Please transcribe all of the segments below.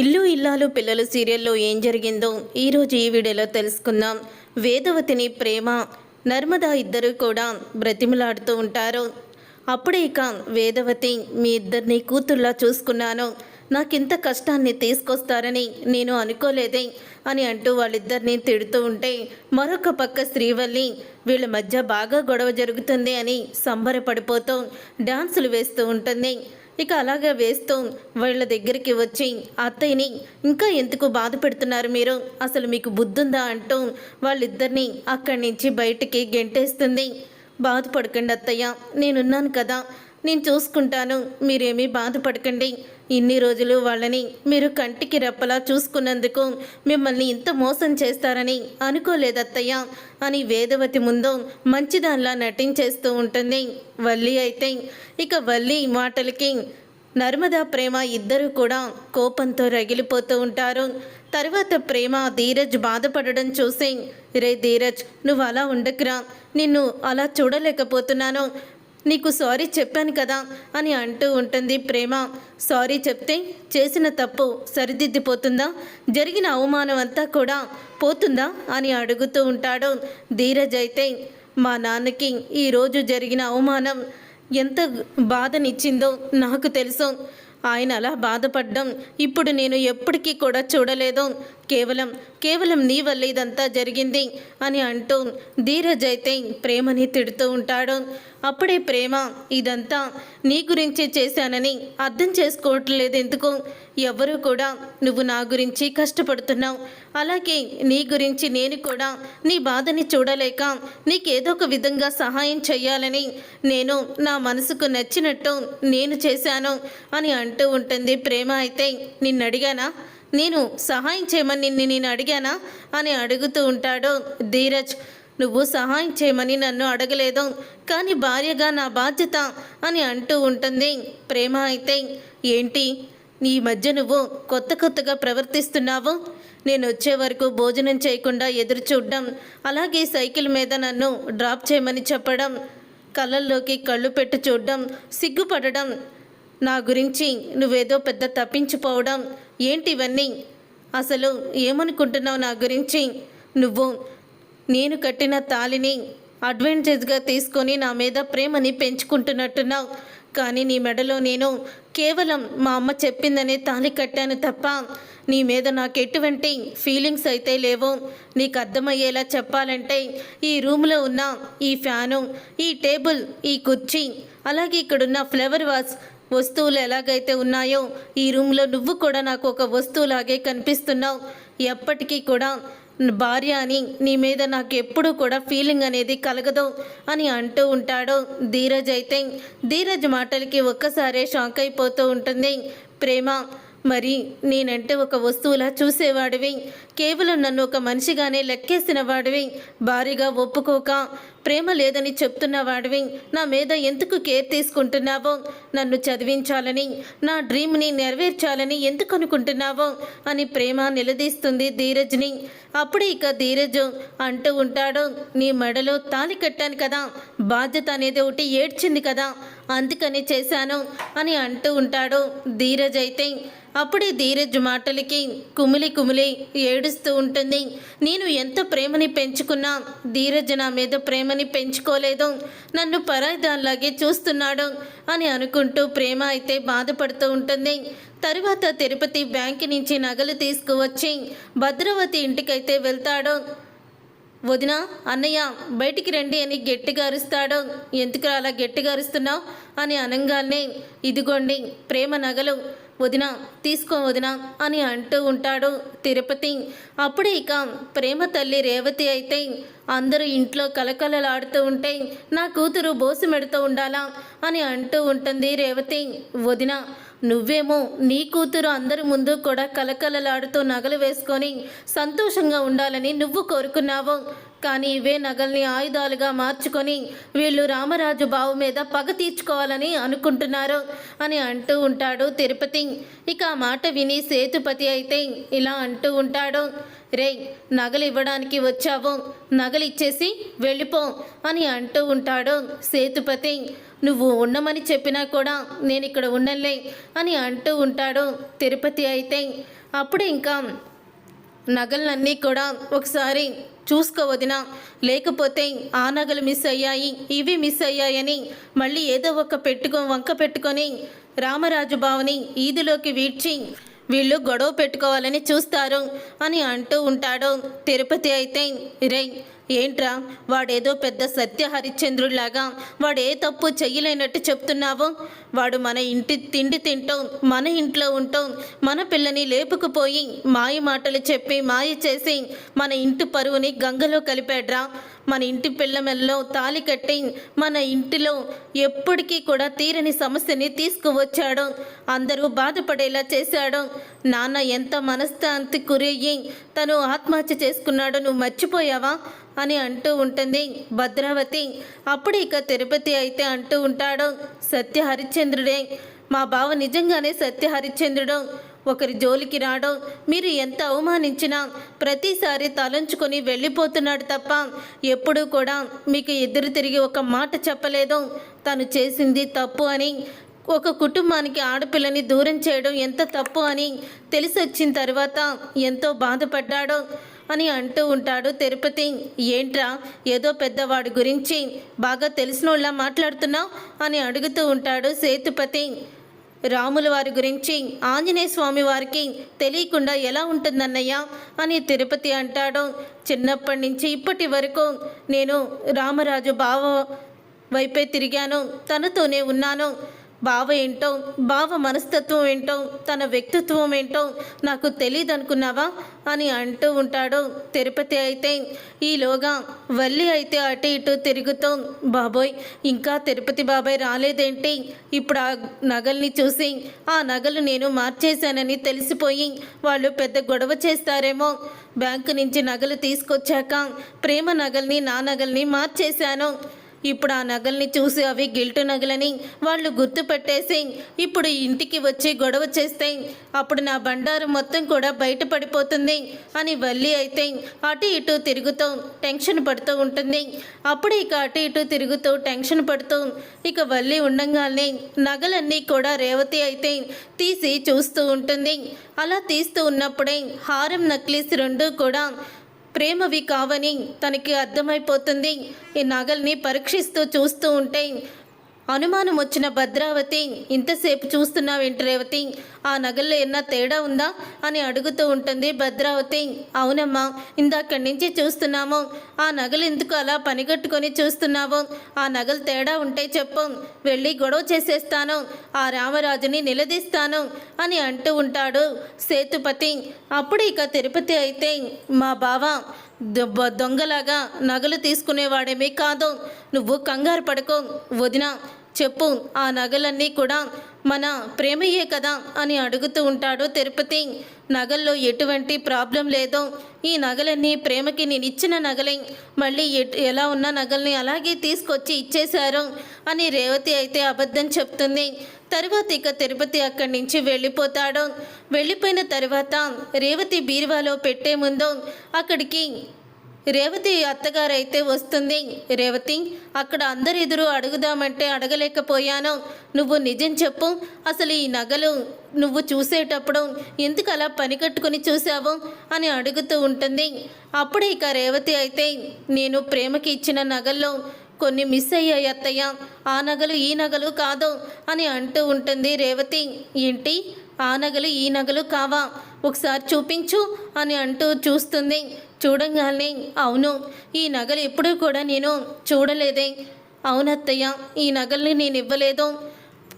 ఇల్లు ఇల్లాలు పిల్లలు సీరియల్లో ఏం జరిగిందో ఈరోజు ఈ వీడియోలో తెలుసుకుందాం. వేదవతిని ప్రేమ నర్మదా ఇద్దరు కూడా బ్రతిమలాడుతూ ఉంటారు. అప్పుడే ఇక వేదవతి మీ ఇద్దరిని కూతుర్లా చూసుకున్నాను. నాకింత కష్టాన్ని తీసుకొస్తారని నేను అనుకోలేదే అని అంటూ వాళ్ళిద్దరిని తిడుతూ ఉంటే మరొక పక్క శ్రీవల్లి వీళ్ళ మధ్య బాగా గొడవ జరుగుతుంది అని సంబరపడిపోతూ డాన్సులు వేస్తూ ఉంటుంది. ఇక అలాగే వేస్తూ వాళ్ళ దగ్గరికి వచ్చి అత్తయ్యని ఇంకా ఎందుకు బాధ పెడుతున్నారు మీరు? అసలు మీకు బుద్ధుందా? అంటూ వాళ్ళిద్దరిని అక్కడి నుంచి బయటికి గెంటేస్తుంది. బాధపడకండి అత్తయ్య నేనున్నాను కదా నేను చూసుకుంటాను మీరేమీ బాధపడకండి. ఇన్ని రోజులు వాళ్ళని మీరు కంటికి రెప్పలా చూసుకున్నందుకు మిమ్మల్ని ఇంత మోసం చేస్తారని అనుకోలేదత్తయ్య అని వేదవతి ముందు మంచిదానిలా నటించేస్తూ ఉంటుంది. వల్లి అయితే ఇక వల్లి మాటలకి నర్మదా ప్రేమ ఇద్దరు కూడా కోపంతో రగిలిపోతూ ఉంటారు. తర్వాత ప్రేమ ధీరజ్ బాధపడడం చూసి రే ధీరజ్ నువ్వు అలా ఉండకురా. నిన్ను అలా చూడలేకపోతున్నాను. నీకు సారీ చెప్పాను కదా అని అంటూ ఉంటుంది ప్రేమ. సారీ చెప్తే చేసిన తప్పు సరిదిద్దిపోతుందా? జరిగిన అవమానం అంతా కూడా పోతుందా? అని అడుగుతూ ఉంటాడు ధీరజ్ అయితే. మా నాన్నకి ఈరోజు జరిగిన అవమానం ఎంత బాధనిచ్చిందో నాకు తెలుసు. ఆయన అలా బాధపడ్డం ఇప్పుడు నేను ఎప్పటికీ కూడా చూడలేదు. కేవలం కేవలం నీ వల్ల ఇదంతా జరిగింది అని అంటూ ధీరజ్ అయితే ప్రేమని తిడుతూ ఉంటాడు. అప్పుడే ప్రేమ ఇదంతా నీ గురించి చేశానని అర్థం చేసుకోవట్లేదు ఎందుకు? ఎవరు కూడా నువ్వు నా గురించి కష్టపడుతున్నావు. అలాగే నీ గురించి నేను కూడా నీ బాధని చూడలేక నీకేదో ఒక విధంగా సహాయం చేయాలని నేను నా మనసుకు నచ్చినట్టు నేను చేశాను అని అంటూ ఉంటుంది ప్రేమ అయితే. నిన్నడిగానా? నేను సహాయం చేయమని నిన్ను నేను అడిగానా? అని అడుగుతూ ఉంటాడు ధీరజ్. నువ్వు సహాయం చేయమని నన్ను అడగలేదు కానీ భార్యగా నా బాధ్యత అని అంటూ ఉంటుంది ప్రేమ అయితే. ఏంటి? ఈ మధ్య నువ్వు కొత్త కొత్తగా ప్రవర్తిస్తున్నావు? నేను వచ్చే వరకు భోజనం చేయకుండా ఎదురు చూడడం అలాగే సైకిల్ మీద నన్ను డ్రాప్ చేయమని చెప్పడం కళ్ళల్లోకి కళ్ళు పెట్టి చూడడం సిగ్గుపడడం నా గురించి నువ్వేదో పెద్ద తప్పించిపోవడం ఏంటి ఇవన్నీ? అసలు ఏమనుకుంటున్నావు నా గురించి? నువ్వు నేను కట్టిన తాలిని అడ్వాంటేజ్గా తీసుకొని నా మీద ప్రేమని పెంచుకుంటున్నట్టున్నావు. కానీ నీ మెడలో నేను కేవలం మా అమ్మ చెప్పిందనే తాళి కట్టాను తప్ప నీ మీద నాకు ఎటువంటి ఫీలింగ్స్ అయితే లేవు. నీకు అర్థమయ్యేలా చెప్పాలంటే ఈ రూమ్లో ఉన్న ఈ ఫ్యాను ఈ టేబుల్ ఈ కుర్చీ అలాగే ఇక్కడున్న ఫ్లవర్ వాస్ వస్తువులు ఎలాగైతే ఉన్నాయో ఈ రూమ్లో నువ్వు కూడా నాకు ఒక వస్తువులాగే కనిపిస్తున్నావు. ఎప్పటికీ కూడా భార్య అని నీ మీద నాకు ఎప్పుడూ కూడా ఫీలింగ్ అనేది కలగదు అని అంటూ ఉంటాడు ధీరజ్ అయితే. ధీరజ్ మాటలకి ఒక్కసారే షాక్ అయిపోతూ ఉంటుంది. ప్రేమ మరి నేనంటే ఒక వస్తువులా చూసేవాడివి. కేవలం నన్ను ఒక మనిషిగానే లెక్కేసిన వాడివి. భారీగా ఒప్పుకోక ప్రేమ లేదని చెప్తున్న వాడివి నా మీద ఎందుకు కేర్ తీసుకుంటున్నావో? నన్ను చదివించాలని నా డ్రీమ్ని నెరవేర్చాలని ఎందుకు అనుకుంటున్నావో? అని ప్రేమ నిలదీస్తుంది ధీరజ్ని. అప్పుడే ఇక ధీరజ్ అంటూ ఉంటాడు నీ మెడలో తాలి కట్టాను కదా బాధ్యత అనేది ఒకటి ఏడ్చింది కదా అందుకని చేశాను అని అంటూ ఉంటాడు ధీరజ్ అయితే. అప్పుడే ధీరజ్ మాటలకి కుమిలి కుమిలి ఏడుస్తూ ఉంటుంది నేను ఎంత ప్రేమని పెంచుకున్నా ధీరజ్ నా మీద ప్రేమ ప్రేమని పెంచుకోలేదు. నన్ను పరాయిదానిలాగే చూస్తున్నాడు అని అనుకుంటూ ప్రేమ అయితే బాధపడుతూ ఉంటుంది. తరువాత తిరుపతి బ్యాంక్ నుంచి నగలు తీసుకువచ్చి భద్రవతి ఇంటికైతే వెళ్తాడు. వదిన అన్నయ్య బయటికి రండి అని గట్టిగా అరుస్తాడు. ఎందుకు అలా గట్టిగా అరుస్తున్నావు? అని అనగానే ఇదిగోండి ప్రేమ నగలు. వదిన తీసుకో వదిన అని అంటూ ఉంటాడు తిరుపతి. అప్పుడే ఇక ప్రేమ తల్లి రేవతి అయితే అందరూ ఇంట్లో కలకలలాడుతూ ఉంటే నా కూతురు బోసుమెడుతూ ఉండాలా అని అంటూ ఉంటుంది రేవతి. వదిన నువ్వేమో నీ కూతురు అందరి ముందు కూడా కలకలలాడుతూ నగలు వేసుకొని సంతోషంగా ఉండాలని నువ్వు కోరుకున్నావు. కానీ ఇవే నగల్ని ఆయుధాలుగా మార్చుకొని వీళ్ళు రామరాజు బావు మీద పగ తీర్చుకోవాలని అనుకుంటున్నారు అని అంటూ ఉంటాడు తిరుపతి. ఇక ఆ మాట విని సేతుపతి అయితే ఇలా అంటూ ఉంటాడు. రే నగలు ఇవ్వడానికి వచ్చావు. నగలు ఇచ్చేసి వెళ్ళిపో అని అంటూ ఉంటాడు సేతుపతి. నువ్వు ఉండమని చెప్పినా కూడా నేను ఇక్కడ ఉండలే అని అంటూ ఉంటాడు తిరుపతి అయితే. అప్పుడు ఇంకా నగలన్నీ కూడా ఒకసారి చూసుకోవదినా. లేకపోతే ఆ నగలు మిస్ అయ్యాయి ఇవి మిస్ అయ్యాయని మళ్ళీ ఏదో ఒక పెట్టుకో వంక పెట్టుకొని రామరాజు బావని ఈదిలోకి వీడ్చి వీళ్ళు గొడవ పెట్టుకోవాలని చూస్తారు అని అంటూ ఉంటాడు తిరుపతి అయితే. రే ఏంట్రా వాడేదో పెద్ద సత్య హరిశ్చంద్రుడిలాగా వాడు ఏ తప్పు చెయ్యలేనట్టు చెప్తున్నావు? వాడు మన ఇంటి తిండి తింటాం మన ఇంట్లో ఉంటాం మన పిల్లని లేపుకుపోయి మాయ మాటలు చెప్పి మాయ చేసి మన ఇంటి పరువుని గంగలో కలిపాడ్రా. మన ఇంటి పిల్లమెల్లో తాలి కట్టి మన ఇంటిలో ఎప్పటికీ కూడా తీరని సమస్యని తీసుకువచ్చాడు. అందరూ బాధపడేలా చేశాడు. నాన్న ఎంత మనశ్శాంతి గురయ్యి తను ఆత్మహత్య చేసుకున్నాడు నువ్వు మర్చిపోయావా? అని అంటూ ఉంటుంది భద్రావతి. అప్పుడు ఇక తిరుపతి అయితే అంటూ ఉంటాడు సత్య హరిశ్చంద్రుడే మా బావ నిజంగానే సత్య హరిశ్చంద్రుడు ఒకరి జోలికి రావడం మీరు ఎంత అవమానించినా ప్రతిసారి తలంచుకొని వెళ్ళిపోతున్నాడు తప్ప ఎప్పుడూ కూడా మీకు ఎదురు తిరిగి ఒక మాట చెప్పలేదు. తను చేసింది తప్పు అని ఒక కుటుంబానికి ఆడపిల్లని దూరం చేయడం ఎంత తప్పు అని తెలిసి వచ్చిన తర్వాత ఎంతో బాధపడ్డాడో అని అంటూ ఉంటాడు తిరుపతి. ఏంట్రా ఏదో పెద్దవాడి గురించి బాగా తెలిసినోళ్ళ మాట్లాడుతున్నావు? అని అడుగుతూ ఉంటాడు సేతుపతి. రాముల వారి గురించి ఆంజనేయ స్వామి వారికి తెలియకుండా ఎలా ఉంటుందన్నయ్యా అని తిరుపతి అంటాడు. చిన్నప్పటి నుంచి ఇప్పటి వరకు నేను రామరాజు బావ వైపే తిరిగాను. తనతోనే ఉన్నాను. బావ ఏంటో బావ మనస్తత్వం ఏంటో తన వ్యక్తిత్వం ఏంటో నాకు తెలియదు అనుకున్నావా అని అంటూ ఉంటాడు తిరుపతి అయితే. ఈలోగా వల్లి అయితే అటు ఇటు తిరుగుతూ బాబోయ్ ఇంకా తిరుపతి బాబాయ్ రాలేదేంటి? ఇప్పుడు ఆ నగల్ని చూసి ఆ నగలు నేను మార్చేశానని తెలిసిపోయి వాళ్ళు పెద్ద గొడవ చేస్తారేమో. బ్యాంకు నుంచి నగలు తీసుకొచ్చాక ప్రేమ నగల్ని నా నగల్ని మార్చేశాను. ఇప్పుడు ఆ నగల్ని చూసి అవి గిల్టు నగలని వాళ్ళు గుర్తుపెట్టేసి ఇప్పుడు ఇంటికి వచ్చి గొడవ చేస్తే అప్పుడు నా బండారు మొత్తం కూడా బయటపడిపోతుంది అని వల్లి అయితే అటు ఇటు తిరుగుతూ టెన్షన్ పడుతూ ఉంటుంది. అప్పుడు ఇక అటు ఇటు తిరుగుతూ టెన్షన్ పడుతూ ఇక వల్లి ఉండంగానే నగలన్నీ కూడా రేవతి అయితే తీసి చూస్తూ ఉంటుంది. అలా తీస్తూ ఉన్నప్పుడే హారం నక్లీస్ రెండు కూడా ప్రేమవి కావని తనకి అర్థమైపోతుంది. ఈ నగల్ని పరీక్షిస్తూ చూస్తూ ఉంటే అనుమానం వచ్చిన భద్రావతి ఇంతసేపు చూస్తున్నావేంటి రేవతి? ఆ నగల్లో ఏమన్నా తేడా ఉందా? అని అడుగుతూ ఉంటుంది భద్రావతి. అవునమ్మా ఇందాక్కడి నుంచి చూస్తున్నాము. ఆ నగలు ఎందుకు అలా పనిగట్టుకొని చూస్తున్నావు? ఆ నగలు తేడా ఉంటే చెప్పు. వెళ్ళి గొడవ చేసేస్తాను. ఆ రామరాజుని నిలదీస్తాను అని అంటూ ఉంటాడు సేతుపతి. అప్పుడు ఇక తిరుపతి అయితే మా బావ దొ- దొంగలాగా నగలు తీసుకునేవాడేమీ కాదు. నువ్వు కంగారు పడుకో. వదినా చెప్పు ఆ నగలన్నీ కూడా మన ప్రేమయ్యే కదా అని అడుగుతూ ఉంటాడు తిరుపతి. నగల్లో ఎటువంటి ప్రాబ్లం లేదు ఈ నగలన్నీ ప్రేమకి నేను ఇచ్చిన నగలే. మళ్ళీ ఎట్ ఎలా ఉన్న నగల్ని అలాగే తీసుకొచ్చి ఇచ్చేశారు అని రేవతి అయితే అబద్ధం చెప్తుంది. తర్వాత ఇక తిరుపతి అక్కడి నుంచి వెళ్ళిపోతాడు. వెళ్ళిపోయిన తర్వాత రేవతి బీరువాలో పెట్టే ముందు అక్కడికి రేవతి అత్తగారైతే వస్తుంది. రేవతి అక్కడ అందరి ఎదురు అడుగుదామంటే అడగలేకపోయాను. నువ్వు నిజం చెప్పు. అసలు ఈ నగలు నువ్వు చూసేటప్పుడు ఎందుకు అలా పని కట్టుకొని చూసావు అని అడుగుతూ ఉంటుంది. అప్పుడు ఇక రేవతి అయితే నేను ప్రేమకి ఇచ్చిన నగల్లో కొన్ని మిస్ అయ్యాయి అత్తయ్య. ఆ నగలు ఈ నగలు కాదు అని అంటూ ఉంటుంది రేవతి. ఏంటి? ఆ నగలు ఈ నగలు కావా? ఒకసారి చూపించు అని అంటూ చూస్తుంది. చూడంగానే అవును ఈ నగలు ఎప్పుడూ కూడా నేను చూడలేదే. అవునత్తయ్య ఈ నగల్ని నేను ఇవ్వలేదు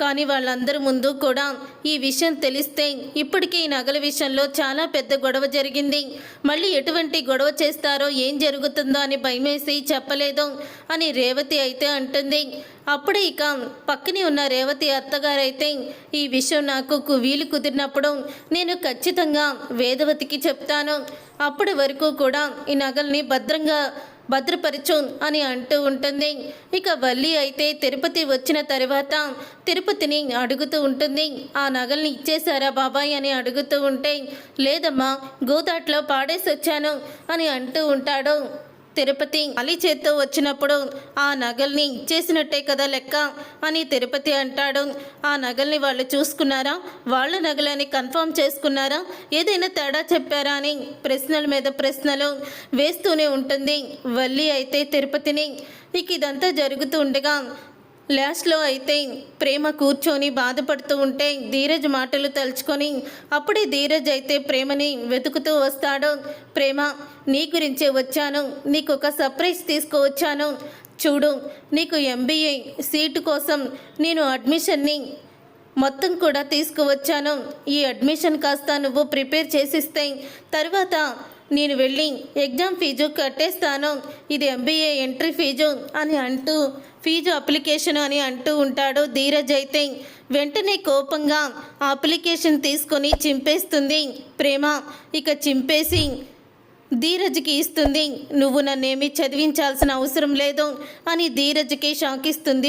కానీ వాళ్ళందరి ముందు కూడా ఈ విషయం తెలిస్తే ఇప్పటికే ఈ నగల విషయంలో చాలా పెద్ద గొడవ జరిగింది. మళ్ళీ ఎటువంటి గొడవ చేస్తారో ఏం జరుగుతుందో అని భయమేసి చెప్పలేదు అని రేవతి అయితే అంటుంది. అప్పుడే ఇక పక్కనే ఉన్న రేవతి అత్తగారైతే ఈ విషయం నాకు కు- వీలు కుదిరినప్పుడు నేను ఖచ్చితంగా వేదవతికి చెప్తాను. అప్పటి వరకు కూడా ఈ నగల్ని భద్రంగా భద్రపరచు అని అంటూ ఉంటుంది. ఇక వల్లి అయితే తిరుపతి వచ్చిన తర్వాత తిరుపతిని అడుగుతూ ఉంటుంది. ఆ నగల్ని ఇచ్చేశారా బాబాయ్ అని అడుగుతూ ఉంటే లేదమ్మా గోదాట్లో పాడేసి వచ్చాను అని అంటూ ఉంటాడు. తిరుపతి అలీ చేత్తో వచ్చినప్పుడు ఆ నగల్ని చేసినట్టే కదా లెక్క అని తిరుపతి అంటాడు. ఆ నగల్ని వాళ్ళు చూసుకున్నారా? వాళ్ళ నగలని కన్ఫర్మ్ చేసుకున్నారా? ఏదైనా తేడా చెప్పారా అని ప్రశ్నల మీద ప్రశ్నలు వేస్తూనే ఉంటుంది. వల్లి అయితే తిరుపతిని. ఇక ఇదంతా జరుగుతూ ఉండగా లాస్ట్లో అయితే ప్రేమ కూర్చొని బాధపడుతూ ఉంటే ధీరజ్ మాటలు తలుచుకొని అప్పుడే ధీరజ్ అయితే ప్రేమని వెతుకుతూ వస్తాడు. ప్రేమ నీ గురించే వచ్చాను. నీకు ఒక సర్ప్రైజ్ తీసుకువచ్చాను. చూడు నీకు ఎంబీఏ సీటు కోసం నేను అడ్మిషన్ని మొత్తం కూడా తీసుకువచ్చాను. ఈ అడ్మిషన్ కాస్త నువ్వు ప్రిపేర్ చేసిస్తే తర్వాత నేను వెళ్ళి ఎగ్జామ్ ఫీజు కట్టేస్తాను. ఇది ఎంబీఏ ఎంట్రీ ఫీజు అని అంటూ ఫీజు అప్లికేషన్ అని అంటూ ఉంటాడు. ధీరజ్ అయితే వెంటనే కోపంగా ఆ అప్లికేషన్ తీసుకొని చింపేస్తుంది. ప్రేమ ఇక చింపేసి ధీరజ్కి ఇస్తుంది. నువ్వు నన్నేమి చదివించాల్సిన అవసరం లేదు అని ధీరజ్కి షాకిస్తుంది.